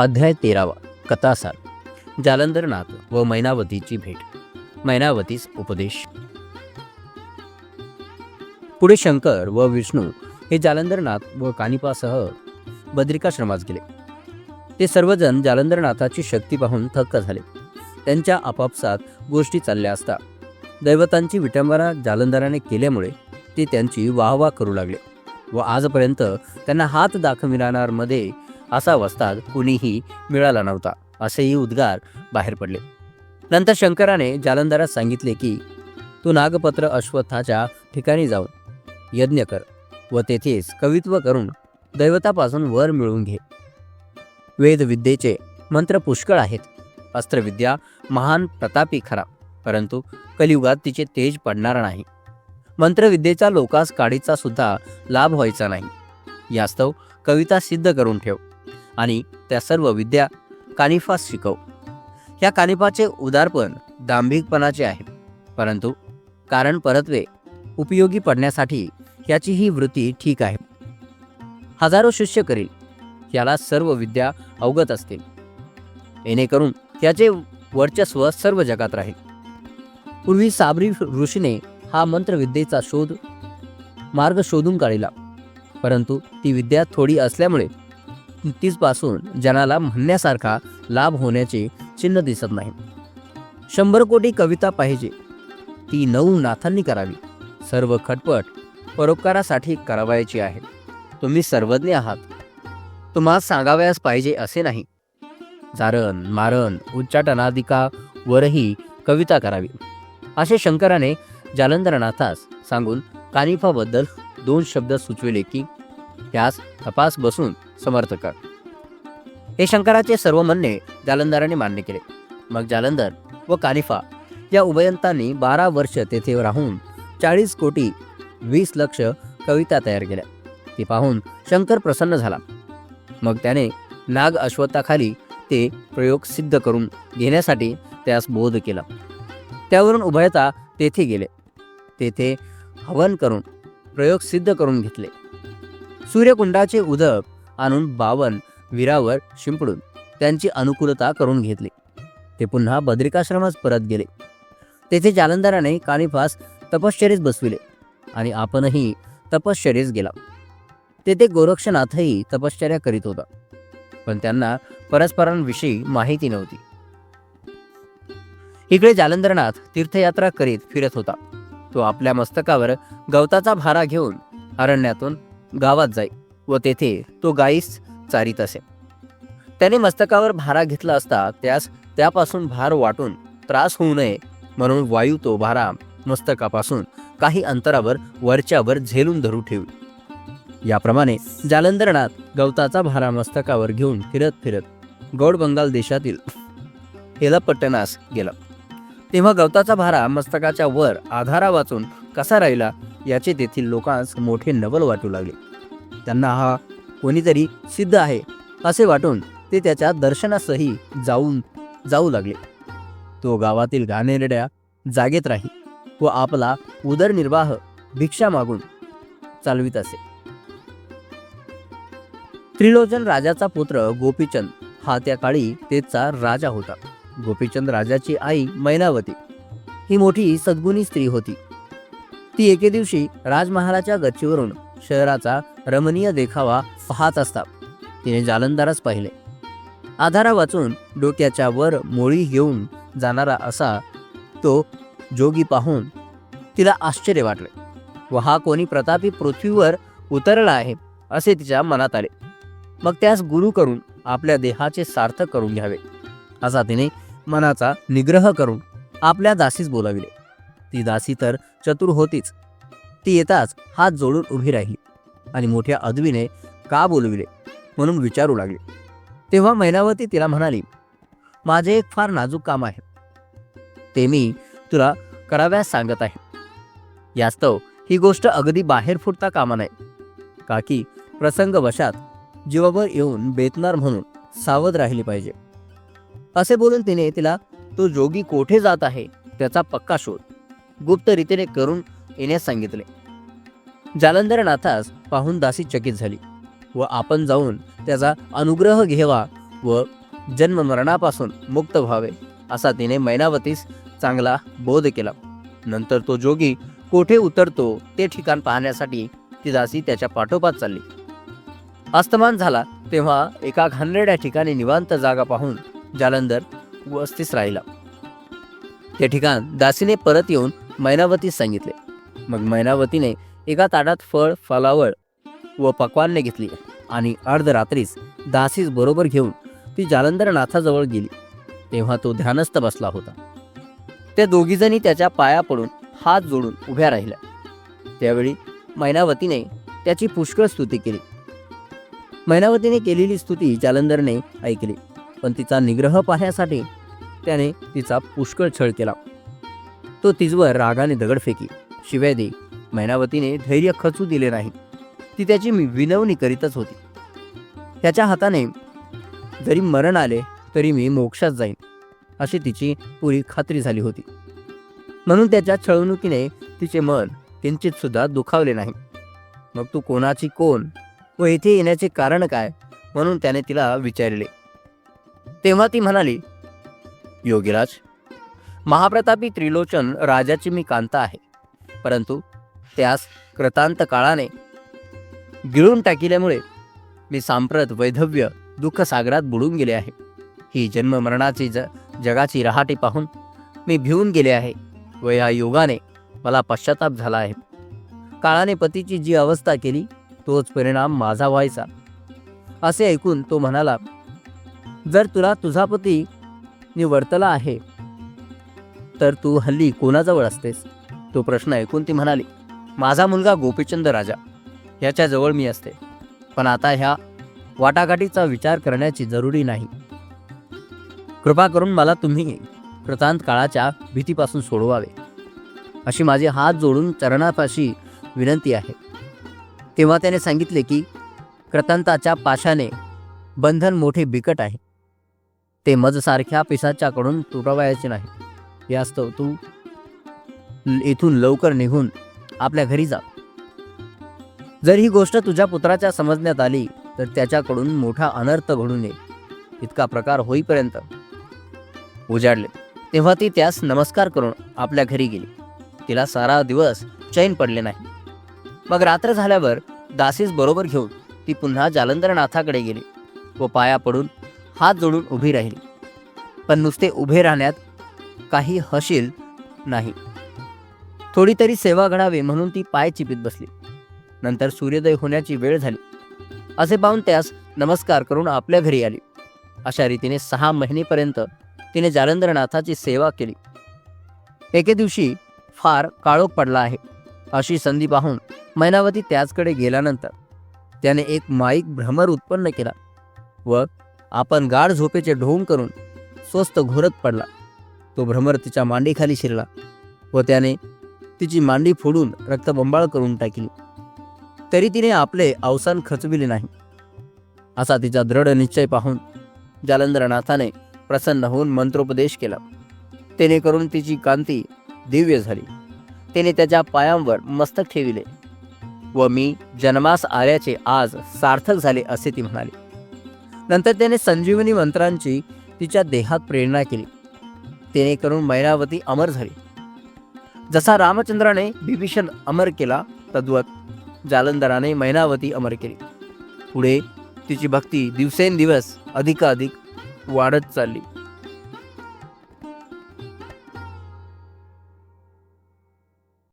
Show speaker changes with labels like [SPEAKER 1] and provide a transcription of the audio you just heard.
[SPEAKER 1] अध्याय तेरावा कथासार. जालंधरनाथ व मैनावतीची भेट. मैनावतीस उपदेश. पुढे शंकर व विष्णू हे जालंधरनाथ व कानिपासह बद्रिकाश्रमास गेले. ते सर्वजण जालंधरनाथाची शक्ती पाहून थक्क झाले. त्यांच्या आपापसात गोष्टी चालल्या असता दैवतांची विटंबना जालंधराने केल्यामुळे ते त्यांची वाहवा करू लागले व आजपर्यंत त्यांना हात दाखविणाऱ्यांमध्ये असा वस्ताद कुणीही मिळाला नव्हता असेही उद्गार बाहेर पडले. नंतर शंकराने जालंधरास सांगितले की तू नागपत्र अश्वत्थाच्या ठिकाणी जाऊन यज्ञ कर व तेथेच कवित्व करून दैवतापासून वर मिळवून घे. वेदविद्येचे मंत्र पुष्कळ आहेत. अस्त्रविद्या महान प्रतापी खरा परंतु कलियुगात तिचे तेज पडणार नाही. मंत्रविद्येचा लोकास काडीचा सुद्धा लाभ व्हायचा नाही. यास्तव कविता सिद्ध करून ठेव. आणि त्या सर्व विद्या कानिफास शिकव. या कानिफाचे उदारपण दांभिकपणाचे आहे. परंतु कारण परत्वे उपयोगी पडण्यासाठी याची ही वृत्ती ठीक आहे. हजारो शिष्य करील याला सर्व विद्या अवगत असतील. येणेकरून त्याचे वर्चस्व सर्व जगात राहील. पूर्वी साबरी ऋषीने हा मंत्रविद्येचा शोध मार्ग शोधून काढला. परंतु ती विद्या थोडी असल्यामुळे तीसपासून जनाला म्हणण्यासारखा लाभ होण्याचे चिन्ह दिसत नाही. शंभर कोटी कविता पाहिजे. ती नऊ नाथांनी करावी. सर्व खटपट परोपकारासाठी करावायची आहे. तुम्ही सर्वज्ञ आहात. तुम्हाला सांगावयास पाहिजे असे नाही. जारण मारण उच्चाटनादिकावरही कविता करावी. असे शंकराने जालंधरनाथास सांगून कानिफाबद्दल दोन शब्द सुचविले की त्यास तपास बसून समर्थ कर. हे शंकराचे सर्व म्हणणे जालंधराने मान्य केले. मग जालंधर व कानिफा या उभयंतांनी बारा वर्ष तेथे राहून चाळीस कोटी वीस लक्ष कविता तयार केल्या. ती पाहून शंकर प्रसन्न झाला. मग त्याने नाग अश्वत्थाखाली ते प्रयोग सिद्ध करून घेण्यासाठी त्यास बोध केला. त्यावरून उभयता तेथे गेले. तेथे हवन करून प्रयोग सिद्ध करून घेतले. सूर्यकुंडाचे उदक आणून बावन वीरावर शिंपडून त्यांची अनुकूलता करून घेतली. ते पुन्हा बद्रिकाश्रमास परत गेले. तेथे जालंधराने कानिफास तपश्चरीस बसविले आणि आपणही तपश्चरीस गेला. तेथे गोरक्षनाथही तपश्चर्या करीत होता पण त्यांना परस्परांविषयी माहिती नव्हती. इकडे जालंधरनाथ तीर्थयात्रा करीत फिरत होता. तो आपल्या मस्तकावर गवताचा भारा घेऊन अरण्यातून गावात जाई व तेथे तो गाईस चारीत असे. त्याने मस्तकावर भारा घेतला असता त्यास त्यापासून भार वाटून त्रास होऊ नये म्हणून वायू तो भारा मस्तकापासून काही अंतरावर वरच्यावर झेलून धरू ठेवी याप्रमाणे जालंधरनाथ गवताचा भारा मस्तकावर घेऊन फिरत फिरत गौड बंगाल देशातील हेलापट्टणास गेला. तेव्हा गवताचा भारा मस्तकाच्या वर आधारा वाचून कसा राहिला याचे तेथील लोकांस मोठे नवल वाटू लागले. त्यांना हा कोणीतरी सिद्ध आहे असे वाटून ते त्याच्या दर्शनासही जाऊन जाऊ लागले. तो गावातील घाणेरड्या जागेत राही व आपला उदरनिर्वाह भिक्षा मागून चालवित असे. त्रिलोचन राजाचा पुत्र गोपीचंद हा त्या काळी तेचा राजा होता. गोपीचंद राजाची आई मैनावती. ही मोठी सद्गुणी स्त्री होती. ती एके दिवशी राजमहालाच्या गच्चीवरून शहराचा रमणीय देखावा पाहत असता. तिने जालंदारच पाहिले. आधारा वाचून डोक्याच्या वर मोळी घेऊन जाणारा असा तो जोगी पाहून तिला आश्चर्य वाटले. व हा कोणी प्रतापी पृथ्वीवर उतरला आहे? असे तिच्या मनात आले. मग त्यास गुरु करून आपल्या देहाचे सार्थक करून घ्यावे. असा तिने मनाचा निग्रह करून आपल्या दासीस बोलाविले. ती दासी तर चतुर होतीच. ती येताच हात जोडून उभी राहिली आणि मोठ्या अदवीने का बोलविले म्हणून विचारू लागले. तेव्हा मैनावती तिला म्हणाली माझे एक फार नाजूक काम आहे. ते मी तुला कराव्यास सांगत आहे. यास्तव ही गोष्ट अगदी बाहेर फुटता कामा नाही काकी प्रसंग प्रसंगवशात जीवावर येऊन बेतणार म्हणून सावध राहिली पाहिजे. असे बोलून तिने तिला तो जोगी कोठे जात आहे? त्याचा पक्का शोध. गुप्त रीतीने करून येण्यास सांगितले. जालंधरनाथास पाहून दासी चकित झाली व आपण जाऊन त्याचा अनुग्रह घेवा व जन्ममरणापासून मुक्त व्हावे असा तिने मैनावतीस चांगला बोध केला. नंतर तो जोगी कोठे उतरतो ते ठिकाण पाहण्यासाठी ती दासी त्याच्या पाठोपाठ चालली. अस्तमान झाला तेव्हा एका घाणेरड्या ठिकाणी निवांत जागा पाहून जालंधर वस्तीस राहिला. ते ठिकाण दासीने परत येऊन मैनावतीस सांगितले. मग मैनावतीने एका ताटात फळ फलावळ व पकवानने घेतली आणि अर्धरात्रीस दासीस बरोबर घेऊन ती जालंधरनाथाजवळ गेली. तेव्हा तो ध्यानस्थ बसला होता. त्या दोघीजणी त्याच्या पाया पडून हात जोडून उभ्या राहिल्या. त्यावेळी मैनावतीने त्याची पुष्कळ स्तुती केली. मैनावतीने केलेली स्तुती जालंधरने ऐकली पण तिचा निग्रह पाहण्यासाठी त्याने तिचा पुष्कळ छळ केला. तो तिजवर रागाने दगड फेकी. शिवाय दे मैनावतीने धैर्य खचू दिले नाही. ती त्याची मी विनवणी करीतच होती. त्याच्या हाताने जरी मरण आले तरी मी मोक्षात जाईन अशी तिची पुरी खात्री झाली होती. म्हणून त्याच्या छळवणुकीने तिचे मन किंचित सुद्धा दुखावले नाही. मग तू कोणाची कोण व येथे येण्याचे कारण काय? म्हणून त्याने तिला विचारले. तेव्हा ती म्हणाली योगीराज महाप्रतापी त्रिलोचन राजाची मी कांता आहे. परंतु त्यास कृतांत काळाने गिळून टाकिल्यामुळे मी सांप्रत वैधव्य दुःखसागरात बुडून गेले आहे. ही जन्ममरणाची ज जगाची रहाटी पाहून मी भिवून गेले आहे. व या योगाने मला पश्चाताप झाला आहे. काळाने पतीची जी अवस्था केली तोच परिणाम माझा व्हायचा. असे ऐकून तो म्हणाला जर तुला तुझा पती निवर्तला आहे तर तू हल्ली कोणाजवळ असतेस? तो प्रश्न ऐकून ती म्हणाली माझा मुलगा गोपीचंद राजा. ह्याच्याजवळ मी असते. पण आता ह्या वाटाघाटीचा विचार करण्याची जरुरी नाही. कृपा करून मला तुम्ही कृतांत काळाच्या भीतीपासून सोडवावे. अशी माझे हात जोडून चरणापाशी विनंती आहे. तेव्हा त्याने सांगितले की कृतांताच्या पाशाने बंधन मोठे बिकट आहे. ते मजसारख्या पिसाच्याकडून तुटवायचे नाही. यास्तव तू इथून लवकर निघून आपल्या घरी जा. जर ही गोष्ट तुझ्या पुत्राच्या समजण्यात आली तर त्याच्याकडून मोठा अनर्थ घडून येईल. इतका प्रकार होईपर्यंत. उजाडले. तेव्हा ती त्यास नमस्कार करून आपल्या घरी गेली. तिला सारा दिवस चैन पडले नाही. मग रात्र झाल्यावर दासीस बरोबर घेऊन ती पुन्हा जालंधरनाथाकडे गेली व पाया पडून हात जोडून उभी राहिली. पण नुसते उभे राहण्यात काही हशील नाही. थोडी तरी सेवा घडावी म्हणून ती पाय चिपीत बसली. नंतर सूर्योदय होण्याची वेळ झाली. असे पाहून त्यास नमस्कार करून आपल्या घरी आली. अशा रीतीने सहा महिनेपर्यंत तिने जालंधरनाथाची सेवा केली. एके दिवशी फार काळोख पडला आहे अशी संधी पाहून मैनावती त्याचकडे गेल्यानंतर त्याने एक माईक भ्रमर उत्पन्न केला व आपण गाढ झोपेचे ढोंग करून स्वस्त घोरत पडला. तो भ्रमर तिच्या मांडीखाली शिरला व त्याने तिची मांडी फोडून रक्तबंबाळ करून टाकली. तरी तिने आपले अवसान खचविले नाही. असा तिचा दृढ निश्चय पाहून जालंधरनाथाने प्रसन्न होऊन मंत्रोपदेश केला. तेने करून तिची कांती दिव्य झाली. त्याने त्याच्या पायांवर मस्तक ठेविले व मी जन्मास आल्याचे आज सार्थक झाले असे ती म्हणाली. नंतर त्याने संजीवनी मंत्रांची तिच्या देहात प्रेरणा केली. तेने करून अमर झाली. जसा रामचंद्राने बिभीषण अमर केला तद्वत जालंधराने मैनावती अमर केली. पुढे तिची भक्ती दिवसेंदिवस अधिकाधिक वाढत चालली.